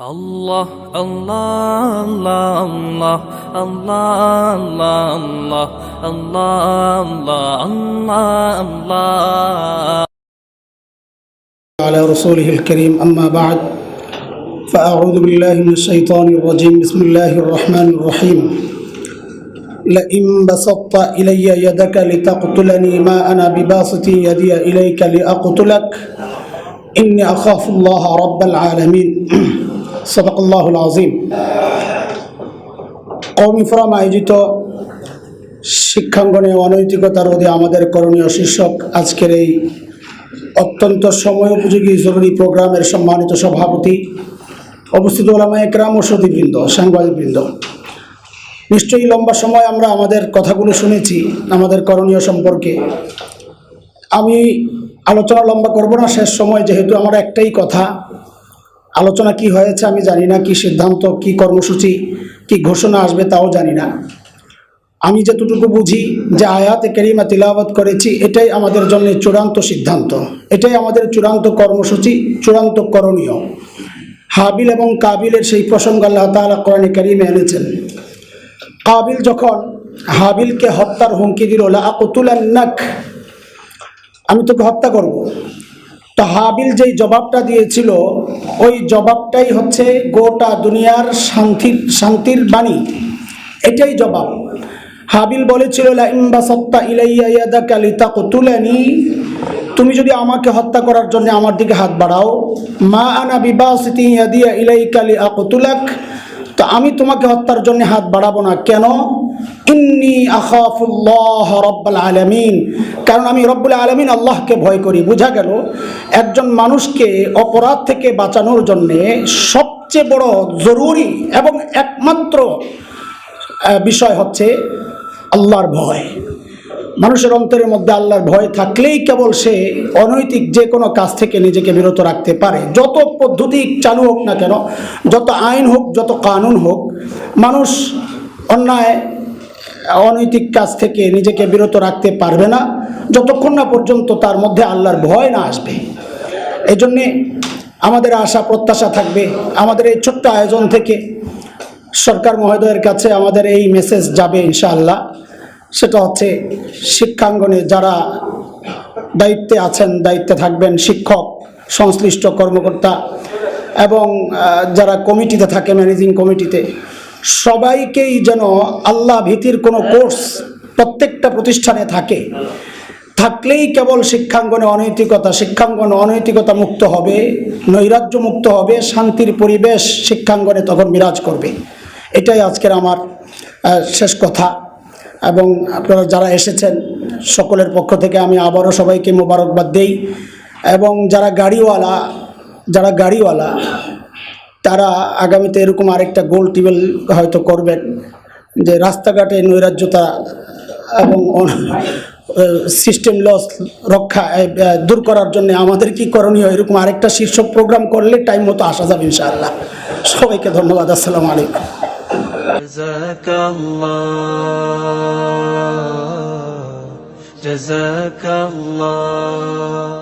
Allah, Allah, Allah, Allah, Allah, Allah, Allah, Allah, Allah. على رسوله الكريم أما بعد فأعوذ بالله من الشيطان الرجيم بسم الله الرحمن الرحيم لئن بسطت إلي يدك لتقتلني ما أنا بباسط يدي إليك لأقتلك إني أخاف الله رب العالمين সদকুল্লাহুল আজিম কৌমি forum আয়োজিত শিক্ষাঙ্গনে অনৈতিকতার অধি আমাদের করণীয় শীর্ষক আজকের এই অত্যন্ত সময় উপযোগী জরুরি প্রোগ্রামের সম্মানিত সভাপতি অবস্থিত ওলামা একরাম ও সতীবৃন্দ, সাংবাদিকবৃন্দ। নিশ্চয়ই লম্বা সময় আমরা আমাদের কথাগুলো শুনেছি, আমাদের করণীয় সম্পর্কে। আমি আলোচনা লম্বা করব না, শেষ সময় যেহেতু আমার একটাই কথা আলোচনা কি হয়েছে আমি জানি না, কি সিদ্ধান্ত, কি কর্মসূচি, কি ঘোষণা আসবে তাও জানি না। আমি যতটুকু বুঝি যে আয়াতে কেরিমা তিলাওয়াত করেছি, এটাই আমাদের জন্য চূড়ান্ত সিদ্ধান্ত। এটাই আমাদের চূড়ান্ত কর্মসূচি, চূড়ান্ত করণীয়। হাবিল এবং কাবিলের সেই প্রসঙ্গ আল্লাহ তাআলা কোরআনে কারিমে এনেছেন। কাবিল যখন হাবিলকে হত্যার হুমকি দিল লাকুতুলান্নাক আমি তোকে হত্যা করব। তো হাবিল যেই জবাবটা দিয়েছিল, ওই জবাবটাই হচ্ছে গোটা দুনিয়ার শান্তির শান্তির বাণী। এটাই জবাব। হাবিল বলেছিল লাইম্বা ইলাইয়া তুমি যদি আমাকে হত্যা করার জন্য আমার দিকে হাত বাড়াও, মা আনা বিবাসিতি ইয়াদিয়া ইলাইকা লিআকতুলাক। তো আমি তোমাকে হত্যার জন্য হাত বাড়াবো না। কেন? কারণ আমি রব্বুল আলামিন আল্লাহকে ভয় করি। বোঝা গেল, একজন মানুষকে অপরাধ থেকে বাঁচানোর জন্যে সবচেয়ে বড় জরুরি এবং একমাত্র বিষয় হচ্ছে আল্লাহর ভয়। মানুষের অন্তরের মধ্যে আল্লাহর ভয় থাকলেই কেবল সে অনৈতিক যে কোনো কাজ থেকে নিজেকে বিরত রাখতে পারে। যত পদ্ধতি চালু হোক না কেন, যত আইন হোক, যত কানুন হোক, মানুষ অন্যায় অনৈতিক কাজ থেকে নিজেকে বিরত রাখতে পারবে না। যতক্ষণ না পর্যন্ত তার মধ্যে আল্লাহর ভয় না আসবে। এই জন্যে আমাদের আশা, প্রত্যাশা থাকবে। আমাদের এই ছোট্ট আয়োজন থেকে সরকার মহোদয়ের কাছে আমাদের এই মেসেজ যাবে ইনশাআল্লাহ। সেটা হচ্ছে শিক্ষাঙ্গনে যারা দায়িত্বে আছেন, দায়িত্বে থাকবেন শিক্ষক, সংশ্লিষ্ট কর্মকর্তা এবং যারা কমিটিতে থাকে ম্যানেজিং কমিটিতে। সবাইকেই যেন আল্লাহ ভীতির কোনো কোর্স প্রত্যেকটা প্রতিষ্ঠানে থাকে। থাকলেই কেবল শিক্ষাঙ্গনে অনৈতিকতা শিক্ষাঙ্গনে অনৈতিকতা মুক্ত হবে, নৈরাজ্য মুক্ত হবে, শান্তির পরিবেশ শিক্ষাঙ্গনে তখন বিরাজ করবে। এটাই আজকের আমার শেষ কথা। এবং আপনারা যারা এসেছেন, সকলের পক্ষ থেকে আমি আবারও সবাইকে মোবারকবাদ দেই। এবং যারা গাড়িওয়ালা যারা গাড়িওয়ালা তারা আগামীতে এরকম আরেকটা গোল টেবিল হয়তো করবেন যে রাস্তাঘাটে নৈরাজ্যতা এবং সিস্টেম লস রক্ষা এ, এ, দূর করার জন্য আমাদের কি করণীয় এরকম আরেকটা শীর্ষক প্রোগ্রাম করলে টাইম মতো আসা যাবে ইনশাআল্লাহ সবাইকে ধন্যবাদ আসসালামু আলাইকুম جزاك الله جزاك الله